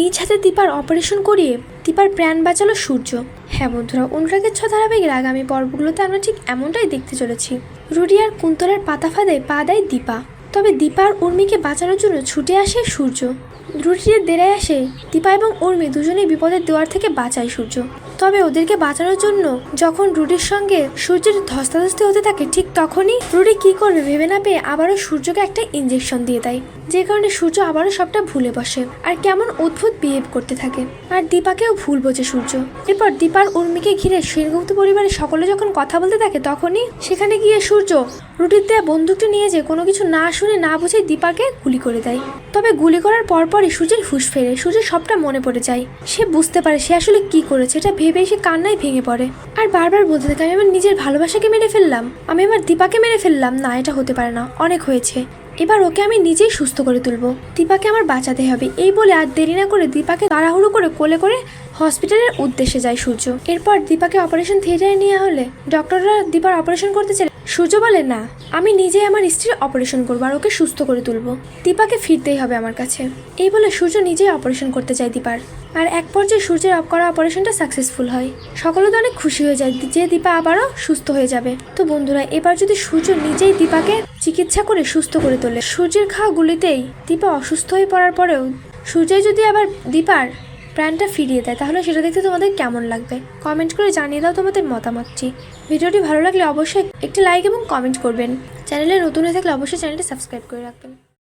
নিজ হাতে দীপার অপারেশন করিয়ে দীপার প্রাণ বাঁচালো সূর্য। হ্যাঁ বন্ধুরা, অনুরাগের ছ ধারাবাহিকের আগামী পর্বগুলোতে আমরা ঠিক এমনটাই দেখতে চলেছি। রুডি আর কুন্তলার পাতা ফাঁদে পা দেয় দীপা। তবে দীপা আর উর্মিকে বাঁচানোর জন্য ছুটে আসে সূর্য। রুটির দেরায় আসে দীপা এবং উর্মি দুজনেই বিপদের দেওয়ার থেকে বাঁচায় সূর্য। তবে ওদেরকে বাঁচানোর জন্য যখন রুডির সঙ্গে সূর্যের ধস্তাধস্তি হতে থাকে, ঠিক তখনই রুডি কি করবে ভেবে না পেয়ে আবারও সূর্যকে একটা ইঞ্জেকশন দিয়ে দেয়, যে কারণে সূর্য আবারও সবটা ভুলে বসে আর কেমন অদ্ভুত বিহেভ করতে থাকে। আর দীপাকেও ভুল বোঝে সূর্য। এরপর দীপার উর্মিকে ঘিরে সেনগুপ্ত পরিবারের সকলে যখন কথা বলতে থাকে, তখনই সেখানে গিয়ে সূর্য রুটির দেয়া বন্দুকটি নিয়ে যে কোনো কিছু না শুনে না বুঝে দীপাকে গুলি করে দেয়। তবে গুলি করার পরপরই সূর্যের হুঁশ ফেরে, সূর্যের সবটা মনে পড়ে যায়। সে বুঝতে পারে সে আসলে কি করেছে, এটা ভেবে সে কান্নায় ভেঙে পড়ে। আর বারবার বলতে থাকে, আমি আমার নিজের ভালোবাসাকে মেরে ফেললাম। আমি আমার দীপাকে মেরে ফেললাম। না, এটা হতে পারে না। অনেক হয়েছে। এবার ওকে আমি নিজেই সুস্থ করে তুলবো। দীপাকে আমার বাঁচাতে হবে। এই বলে আর দেরি না করে দীপাকে তাড়াহুড়ো করে কোলে করে হসপিটালের উদ্দেশ্যে যায় সূর্য। এরপর দীপাকে অপারেশন থিয়েটারে নিয়ে হলে। ডক্টররা দীপার অপারেশন করতে চাইলে, সূর্য বলে, না, আমি নিজেই আমার স্ত্রীর অপারেশন করব আর ওকে সুস্থ করে তুলবো। দীপাকে ফিরতেই হবে আমার কাছে। এই বলে সূর্য নিজেই অপারেশন করতে চায় দীপার। আর এক পর্যায়ে সূর্যের অফ করা অপারেশনটা সাকসেসফুল হয়। সকলে তো অনেক খুশি হয়ে যায়। যে দীপা আবারও সুস্থ হয়ে যাবে। তো বন্ধুরা, এবার যদি সূর্য নিজেই দীপাকে চিকিৎসা করে সুস্থ করে তোলে, সূর্যের খাওয়া গুলিতেই দীপা অসুস্থ হয়ে পড়ার পরেও সূর্য যদি আবার দীপার প্রাণটা ফিরিয়ে দেয়, তাহলে সেটা দেখতে তোমাদের কেমন লাগবে? কমেন্ট করে জানিয়ে দাও তোমাদের মতামতটি। ভিডিওটি ভালো লাগলে অবশ্যই একটি লাইক এবং কমেন্ট করবেন। চ্যানেলে নতুন হয়ে থাকলে অবশ্যই চ্যানেলটি সাবস্ক্রাইব করে রাখবেন।